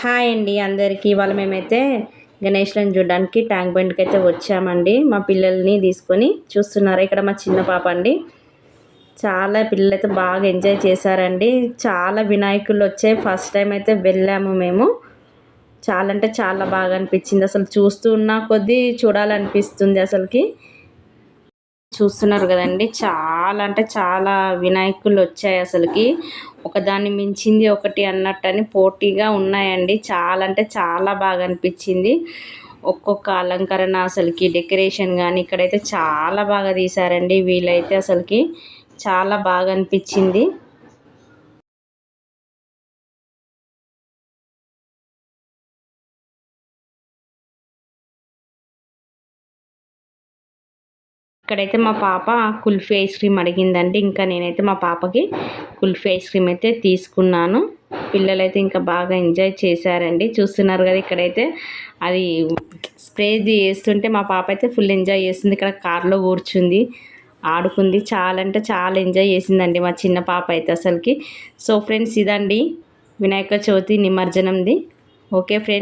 Hi అండి అందరికీ. ఇవాళ మేమైతే గణేష్లను చూడడానికి ట్యాంక్ బండ్కి అయితే వచ్చామండి. మా పిల్లల్ని తీసుకొని చూస్తున్నారు. ఇక్కడ మా చిన్న పాప అండి. చాలా పిల్లలు బాగా ఎంజాయ్ చేశారండి. చాలా వినాయకులు వచ్చాయి ఫస్ట్ టైం అయితే వెళ్ళాము మేము. చాలా అంటే చాలా బాగా అనిపించింది. అసలు చూస్తూ ఉన్న కొద్దీ చూడాలనిపిస్తుంది అసలుకి. చూస్తున్నారు కదండి. చాలా అంటే చాలా వినాయకులు వచ్చాయి అసలుకి. ఒకదాన్ని మించింది ఒకటి అన్నట్టు అని పోటీగా ఉన్నాయండి. చాలా అంటే చాలా బాగా అనిపించింది. ఒక్కొక్క అలంకరణ అసలుకి డెకరేషన్ కానీ ఇక్కడైతే చాలా బాగా తీశారండి. వీళ్ళైతే అసలుకి చాలా బాగా అనిపించింది. ఇక్కడైతే మా పాప కుల్ఫీ ఐస్ క్రీమ్ అడిగిందండి. ఇంకా నేనైతే మా పాపకి కుల్ఫీ ఐస్ క్రీమ్ అయితే తీసుకున్నాను. పిల్లలైతే ఇంకా బాగా ఎంజాయ్ చేశారండి. చూస్తున్నారు కదా ఇక్కడైతే అది స్ప్రే చేస్తుంటే మా పాప అయితే ఫుల్ ఎంజాయ్ చేస్తుంది. ఇక్కడ కార్లో కూర్చుంది ఆడుకుంది. చాలా అంటే చాలా ఎంజాయ్ చేసిందండి మా చిన్న పాప అయితే అసలుకి. సో ఫ్రెండ్స్ ఇదండి వినాయక చవితి నిమజ్జనంది. Okay friends